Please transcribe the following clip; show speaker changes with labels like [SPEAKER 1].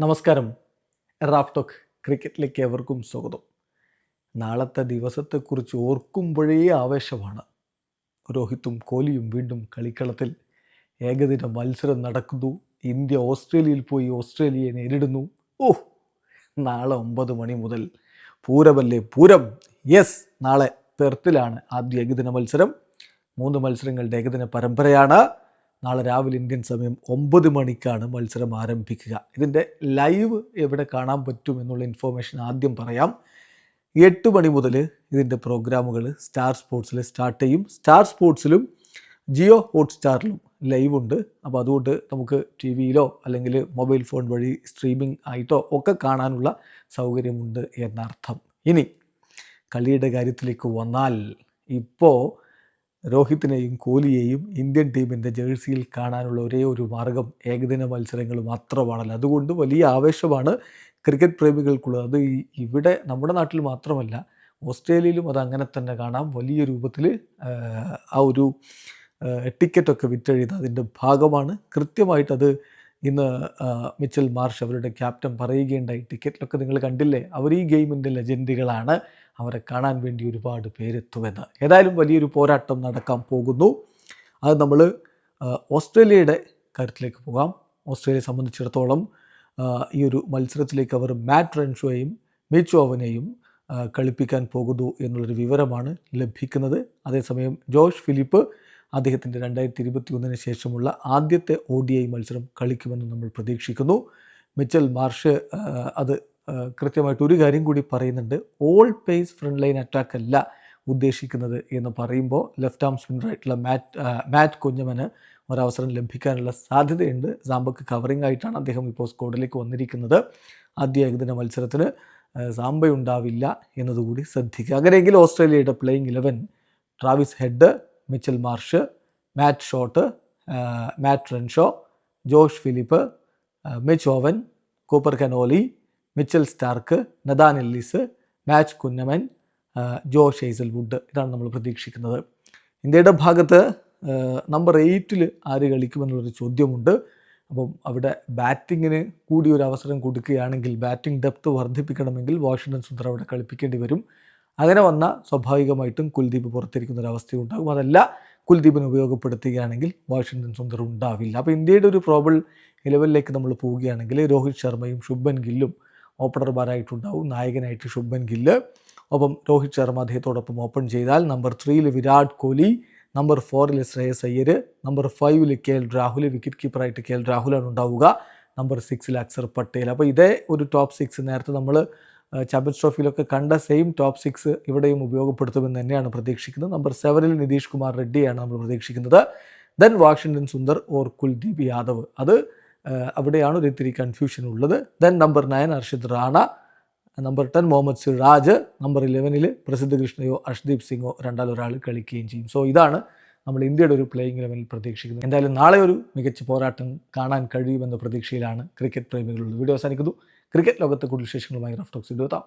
[SPEAKER 1] നമസ്കാരം. Raf talk ക്രിക്കറ്റിലേക്ക് എവർക്കും സ്വാഗതം. നാളത്തെ ദിവസത്തെക്കുറിച്ച് ഓർക്കുമ്പോഴേ ആവേശമാണ്. രോഹിത്തും കോഹ്ലിയും വീണ്ടും കളിക്കളത്തിൽ ഏകദിന മത്സരം നടക്കുന്നു. ഇന്ത്യ ഓസ്ട്രേലിയയിൽ പോയി ഓസ്ട്രേലിയയെ നേരിടുന്നു. ഓ നാളെ ഒമ്പത് മണി മുതൽ പൂരമല്ലേ പൂരം? യെസ് നാളെ പെർത്തിലാണ് ആദ്യ ഏകദിന മത്സരം. മൂന്ന് മത്സരങ്ങളുടെ ഏകദിന പരമ്പരയാണ്. നാളെ രാവിലെ ഇന്ത്യൻ സമയം ഒമ്പത് മണിക്കാണ് മത്സരം ആരംഭിക്കുക. ഇതിന്റെ ലൈവ് എവിടെ കാണാൻ പറ്റും എന്നുള്ള ഇൻഫോർമേഷൻ ആദ്യം പറയാം. എട്ട് മണി മുതൽ ഇതിന്റെ പ്രോഗ്രാമുകൾ സ്റ്റാർ സ്പോർട്സിൽ സ്റ്റാർട്ട് ചെയ്യും. സ്റ്റാർ സ്പോർട്സിലും ജിയോ ഹോട്ട്സ്റ്റാറിലും ലൈവ് ഉണ്ട്. അപ്പോൾ അതുകൊണ്ട് നമുക്ക് ടി വിയിലോ അല്ലെങ്കിൽ മൊബൈൽ ഫോൺ വഴി സ്ട്രീമിംഗ് ആയിട്ടോ ഒക്കെ കാണാനുള്ള സൗകര്യമുണ്ട് എന്നർത്ഥം. ഇനി കളിയുടെ കാര്യത്തിലേക്ക് വന്നാൽ ഇപ്പോൾ രോഹിത്തിനെയും കോഹ്ലിയെയും ഇന്ത്യൻ ടീമിന്റെ ജേഴ്സിയിൽ കാണാനുള്ള ഒരേ ഒരു മാർഗം ഏകദിന മത്സരങ്ങൾ മാത്രമാണല്ലോ. അതുകൊണ്ട് വലിയ ആവേശമാണ് ക്രിക്കറ്റ് പ്രേമികൾക്കുള്ളത്. അത് ഇവിടെ നമ്മുടെ നാട്ടിൽ മാത്രമല്ല ഓസ്ട്രേലിയയിലും അത് അങ്ങനെ തന്നെ കാണാം. വലിയ രൂപത്തിൽ ആ ഒരു ടിക്കറ്റൊക്കെ വിറ്റഴിയുന്നത് അതിന്റെ ഭാഗമാണ്. കൃത്യമായിട്ട് അത് ഇന്ന് മിച്ചൽ മാർഷ് അവരുടെ ക്യാപ്റ്റൻ പറയുകയുണ്ടായി ടിക്കറ്റിലൊക്കെ നിങ്ങൾ കണ്ടില്ലേ അവർ ഈ ഗെയിമിന്റെ ലെജൻഡുകളാണ്. അവരെ കാണാൻ വേണ്ടി ഒരുപാട് പേരെത്തുമെന്ന്. ഏതായാലും വലിയൊരു പോരാട്ടം നടക്കാൻ പോകുന്നു. അത് നമ്മൾ ഓസ്ട്രേലിയയുടെ കാര്യത്തിലേക്ക് പോകാം. ഓസ്ട്രേലിയയെ സംബന്ധിച്ചിടത്തോളം ഈ ഒരു മത്സരത്തിലേക്ക് അവർ മാറ്റ് റൺഷോയെയും മിച്ചോവനെയും കളിപ്പിക്കാൻ പോകുന്നു എന്നുള്ളൊരു വിവരമാണ് ലഭിക്കുന്നത്. അതേസമയം ജോഷ് ഫിലിപ്പ് അദ്ദേഹത്തിന്റെ രണ്ടായിരത്തി ഇരുപത്തി ഒന്നിന് ശേഷമുള്ള ആദ്യത്തെ ഒ ഡി ഐ മത്സരം കളിക്കുമെന്ന് നമ്മൾ പ്രതീക്ഷിക്കുന്നു. മിച്ചൽ മാർഷ് അത് കൃത്യമായിട്ട് ഒരു കാര്യം കൂടി പറയുന്നുണ്ട്. All pace front line attack അല്ല ഉദ്ദേശിക്കുന്നത് എന്ന് പറയുമ്പോൾ ലെഫ്റ്റ് ആം സ്പിന്നറായിട്ടുള്ള മാറ്റ് മാറ്റ് കുഞ്ഞമന് ഒരവസരം ലഭിക്കാനുള്ള സാധ്യതയുണ്ട്. സാമ്പക്ക് കവറിംഗ് ആയിട്ടാണ് അദ്ദേഹം ഇപ്പോൾ സ്കോഡിലേക്ക് വന്നിരിക്കുന്നത്. ആദ്യ ഏകദിന മത്സരത്തിന് സാമ്പയുണ്ടാവില്ല എന്നതുകൂടി ശ്രദ്ധിക്കുക. അങ്ങനെയെങ്കിൽ ഓസ്ട്രേലിയയുടെ playing eleven Travis Head Mitchell Marsh Matt Short Matt Renshaw Josh Philippe Mitch Owen Cooper Connolly Mitchell Starc Nathan Ellis Matt Kuhnemann Josh Hazlewood ഇതാണ് നമ്മൾ പ്രതീക്ഷിക്കുന്നത്. ഇന്ത്യയുടെ ഭാഗത്ത് നമ്പർ എയ്റ്റിൽ ആര് കളിക്കുമെന്നുള്ളൊരു ചോദ്യമുണ്ട്. അപ്പം അവിടെ ബാറ്റിങ്ങിന് കൂടി ഒരു അവസരം കൊടുക്കുകയാണെങ്കിൽ ബാറ്റിംഗ് ഡെപ്ത് വർദ്ധിപ്പിക്കണമെങ്കിൽ വാഷിംഗ്ടൺ സുന്ദർ അവിടെ കളിപ്പിക്കേണ്ടി വരും. അങ്ങനെ വന്നാൽ സ്വാഭാവികമായിട്ടും കുൽദീപ് പുറത്തിരിക്കുന്ന ഒരവസ്ഥ ഉണ്ടാകും അതല്ല കുൽദീപിനെ ഉപയോഗപ്പെടുത്തുകയാണെങ്കിൽ വാഷിംഗ്ടൺ സുന്ദർ ഉണ്ടാവില്ല. അപ്പോൾ ഇന്ത്യയുടെ ഒരു പ്രോബിൾ ലെവലിലേക്ക് നമ്മൾ പോവുകയാണെങ്കിൽ രോഹിത് ശർമ്മയും ശുഭൻ ഗില്ലും ഓപ്പണർമാരായിട്ടുണ്ടാവും. നായകനായിട്ട് ശുഭൻ ഗില്ല്. ഒപ്പം രോഹിത് ശർമ്മ അദ്ദേഹത്തോടൊപ്പം ഓപ്പൺ ചെയ്താൽ നമ്പർ ത്രീയിൽ വിരാട് കോഹ്ലി നമ്പർ ഫോറിൽ ശ്രേയസ് അയ്യർ നമ്പർ ഫൈവിൽ കെ എൽ രാഹുൽ വിക്കറ്റ് കീപ്പറായിട്ട് കെ എൽ രാഹുലാണ് ഉണ്ടാവുക. നമ്പർ സിക്സിൽ അക്സർ പട്ടേൽ. അപ്പോൾ ഇതേ ഒരു ടോപ്പ് സിക്സ് നേരത്തെ നമ്മൾ ചാമ്പ്യൻസ് ട്രോഫിയിലൊക്കെ കണ്ട സെയിം ടോപ്പ് സിക്സ് ഇവിടെയും ഉപയോഗപ്പെടുത്തുമെന്ന് തന്നെയാണ് പ്രതീക്ഷിക്കുന്നത്. നമ്പർ സെവനിൽ നിതീഷ് കുമാർ റെഡ്ഡിയാണ് നമ്മൾ പ്രതീക്ഷിക്കുന്നത്. Then Washington Sundar or Kuldeep Yadav. അത് അവിടെയാണ് ഒരു ഇത്തിരി കൺഫ്യൂഷൻ ഉള്ളത്. Then number nine Harshit Rana number ten Mohammed Siraj number ഇലവനിൽ പ്രസിദ്ധ കൃഷ്ണയോ അർഷ്ദീപ് സിംഗോ രണ്ടാലൊരാൾ കളിക്കുകയും ചെയ്യും. സോ ഇതാണ് നമ്മൾ ഇന്ത്യയുടെ ഒരു പ്ലേയിങ് ലെവലിൽ പ്രതീക്ഷിക്കുന്നത്. എന്തായാലും നാളെ ഒരു മികച്ച പോരാട്ടം കാണാൻ കഴിയുമെന്ന പ്രതീക്ഷയിലാണ് ക്രിക്കറ്റ് പ്രേമികളുള്ളത് വീഡിയോ അവസാനിക്കുന്നു. ക്രിക്കറ്റ് ലോകത്തെ കൂടുതൽ വിശേഷങ്ങളുമായി റഫ് ടോക്സ് എത്താം